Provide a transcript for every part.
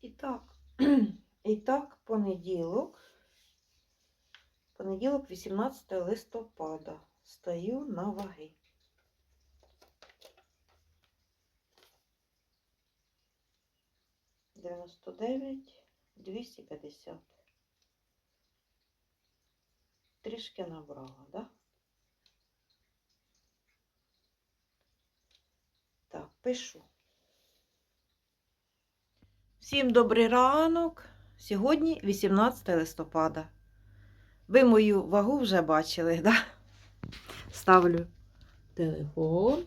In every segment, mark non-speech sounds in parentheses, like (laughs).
І так, (clears throat) і так, понеділок, понеділок, 18 листопада. Стою на ваги. Дев'яносто дев'ять, двісті п'ятдесят. Трішки набрала, да? Так, пишу. Всім добрий ранок. Сьогодні 18 листопада. Ви мою вагу вже бачили, да? Ставлю телефон.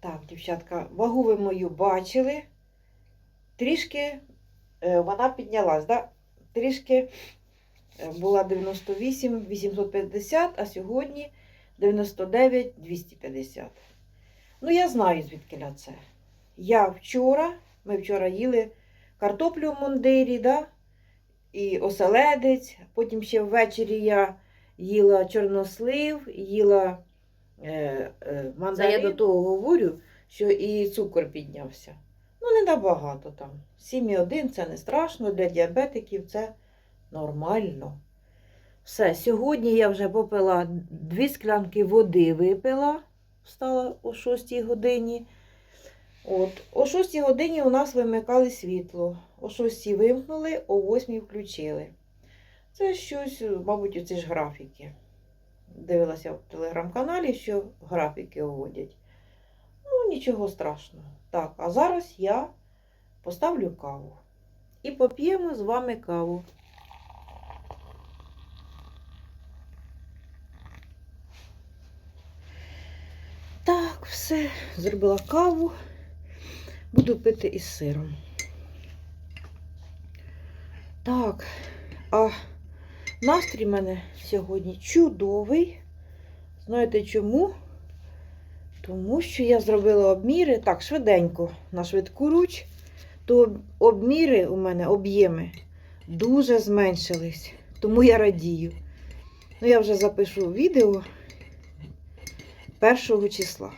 Так, дівчатка, вагу ви мою бачили. Трішки е, вона піднялась, да? Трішки е, була 98 850, а сьогодні 99 250. Ну, я знаю, звідки це. Я вчора, ми вчора їли картоплю в мундирі, да? і оселедець. Потім ще ввечері я їла чорнослив, їла е, е, мандарин. Я до того говорю, що і цукор піднявся. Ну, не набагато там. 7,1 це не страшно, для діабетиків це нормально. Все, сьогодні я вже попила дві склянки води випила, встала о 6 годині. От, О 6 годині у нас вимикали світло. О 6 вимкнули, о 8 включили. Це щось, мабуть, оці ж графіки. Дивилася в телеграм-каналі, що графіки вводять. Ну, нічого страшного. Так, а зараз я поставлю каву. І поп'ємо з вами каву. Так, все, зробила каву. Буду пити із сиром. Так, а настрій в мене сьогодні чудовий. Знаєте чому? Тому що я зробила обміри так, швиденько, на швидку руч, то обміри у мене, об'єми, дуже зменшились. Тому я радію. Ну, я вже запишу відео першого числа.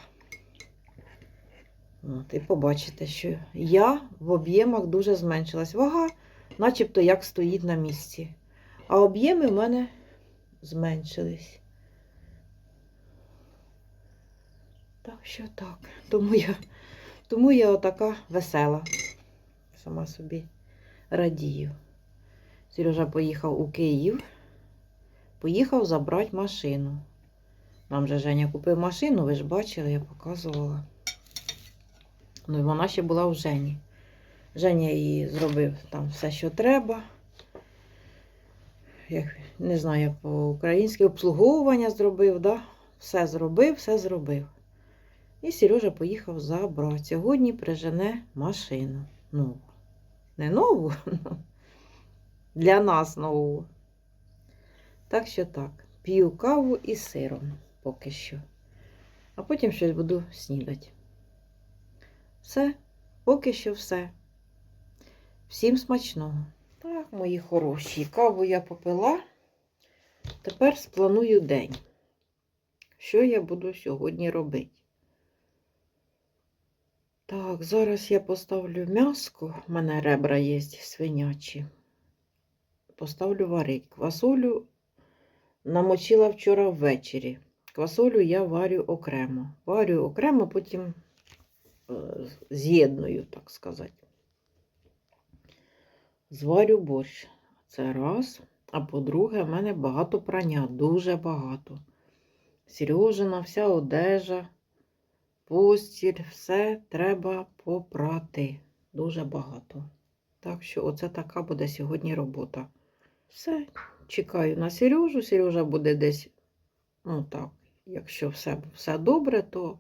От, і побачите, що я в об'ємах дуже зменшилась. Вага, начебто як стоїть на місці. А об'єми в мене зменшились. Так що так. Тому я, тому я отака весела. Сама собі радію. Сережа поїхав у Київ. Поїхав забрати машину. Нам же Женя купив машину, ви ж бачили, я показувала. Ну і вона ще була в Жені. Женя її зробив там все, що треба. Я не знаю, як по-українськи обслуговування зробив, да? все зробив, все зробив. І Сережа поїхав забрати. Сьогодні прижене машину. Ну, не нову, (laughs) для нас нову. Так що так, п'ю каву із сиром поки що. А потім щось буду снідати. Все, поки що все. Всім смачного. Так, мої хороші, каву я попила. Тепер спланую день. Що я буду сьогодні робити? Так, зараз я поставлю м'яско. У мене ребра є свинячі. Поставлю варить. Квасолю намочила вчора ввечері. Квасолю я варю окремо. Варю окремо, потім з'єдную, так сказати. Зварю борщ. Це раз. А по-друге, в мене багато прання, дуже багато. Сережина, вся одежа, постіль, все треба попрати. Дуже багато. Так що, оце така буде сьогодні робота. Все, чекаю на Сережу. Сережа буде десь, ну так, якщо все, все добре, то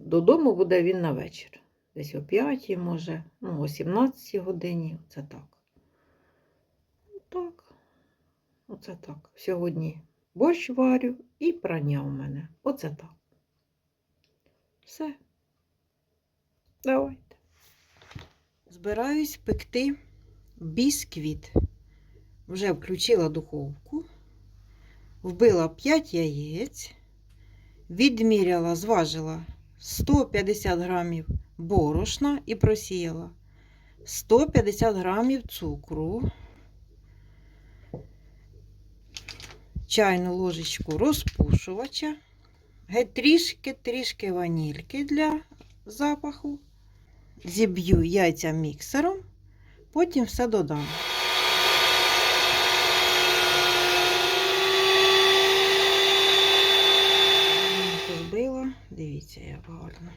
додому буде він на вечір. Десь о 5, може, ну, о 17 годині. Це так. Так. Оце так. Сьогодні борщ варю і прання у мене. Оце так. Все. Давайте. Збираюсь пекти бісквіт. Вже включила духовку, вбила 5 яєць, відміряла, зважила 150 грамів борошна і просіяла 150 грамів цукру, чайну ложечку розпушувача, геть трішки-трішки ванільки для запаху. Зіб'ю яйця міксером, потім все додам. Гарненько Збила, дивіться, як гарно.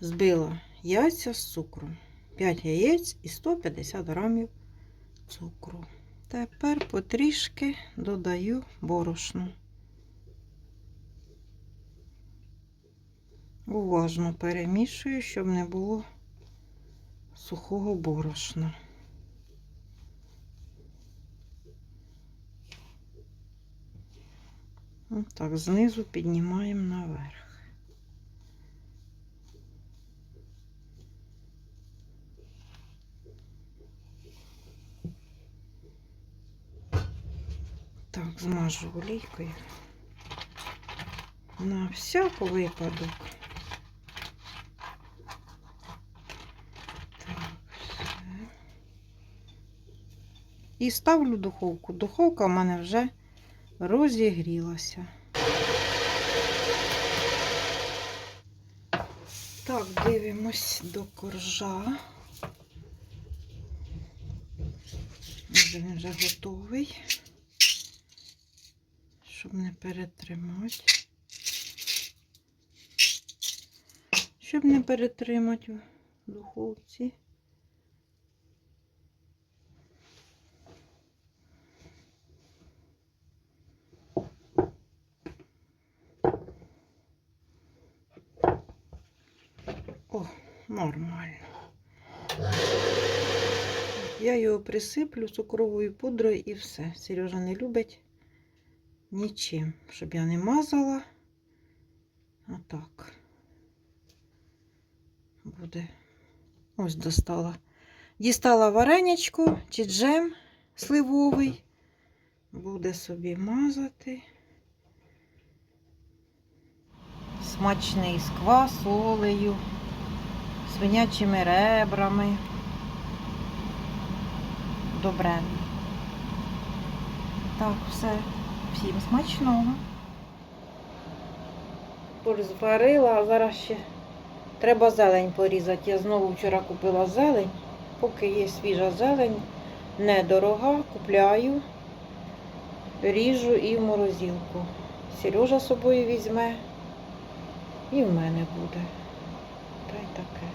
Збила яйця з цукром. 5 яєць і 150 грамів цукру. Тепер потрішки додаю борошно. Уважно перемішую, щоб не було сухого борошна. Так, знизу піднімаємо наверх. Так, змажу олійкою. На всяк випадок. Так, все. І ставлю духовку. Духовка в мене вже розігрілася. Так, дивимось до коржа. Він вже готовий, щоб не перетримати. Щоб не перетримати в духовці. О, нормально. Я його присиплю цукровою пудрою і все. Сережа не любить нічим, щоб я не мазала. Отак. Буде. Ось достала. Дістала вареничку чи джем сливовий. Буде собі мазати. Смачний з квасолею, свинячими ребрами. Добре. Так, все. Всім смачного. Зварила, а зараз ще треба зелень порізати. Я знову вчора купила зелень. Поки є свіжа зелень, недорога, купляю, ріжу і в морозилку. Сережа з собою візьме. І в мене буде. Та й таке.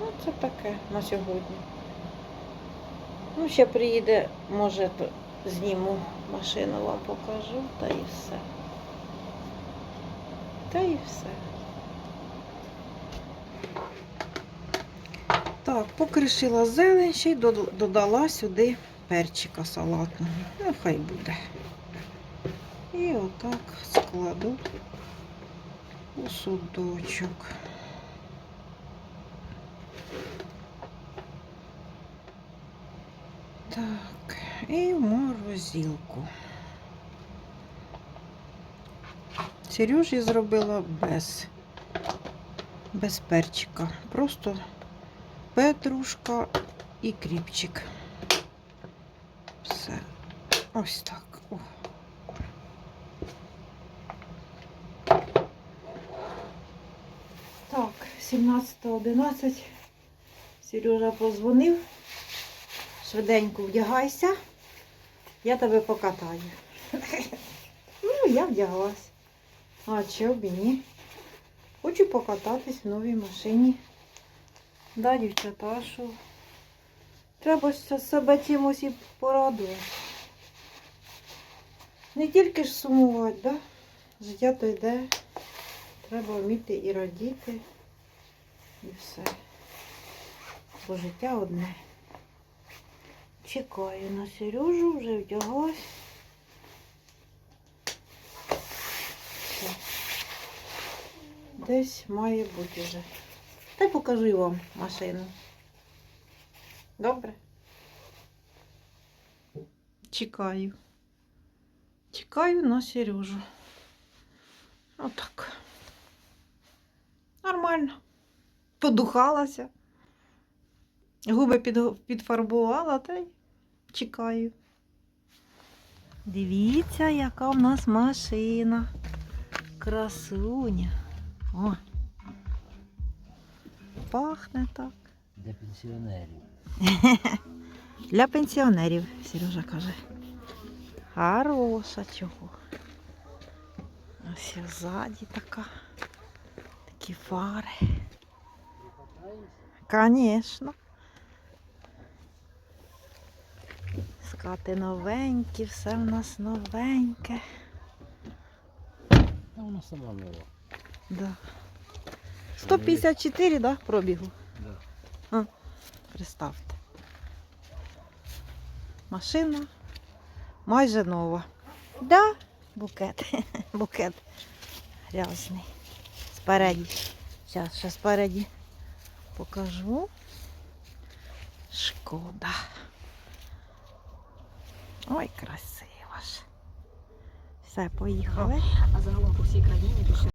Ну, це таке на сьогодні. Ну, ще приїде, може, то зніму машину, вам покажу, та і все. Та і все. Так, покришила зелень, ще й додала сюди перчика салатного. Ну, хай буде. І отак складу у судочок. Так, і в морозилку. Сережі зробила без, без перчика. Просто петрушка і кріпчик. Все. Ось так. О. Так, 17.11. Сережа позвонив. Швиденько вдягайся. Я тебе покатаю. (laughs) Ну, я вдяглась. А чого б і ні? Хочу покататись в новій машині. Да, дівчата, що? Треба ж себе чимось і порадувати. Не тільки ж сумувати, да? Життя то йде. Треба вміти і радіти. І все. Бо життя одне. Чекаю на Сережу, вже вдяглась. Десь має бути вже. Та покажу вам машину. Добре? Чекаю. Чекаю на Сережу. Отак. Нормально. Подухалася. Губи підфарбувала та й чекаю. Дивіться, яка в нас машина. Красуня. О. Пахне так. Для пенсіонерів. (laughs) Для пенсіонерів, Сережа каже. Хороша чого. Ось ззаді така. Такі фари. Звісно. Скати новенькі, все в нас новеньке. Та вона сама нова. Да. 154, да, пробігу. Да. Представте. Машина майже нова. Да, букет. (laughs) Букет грязний. Спереді. Зараз ще спереді покажу. Шкода. Ой, красиво ж. Все, поїхали. А загалом по всій країні більше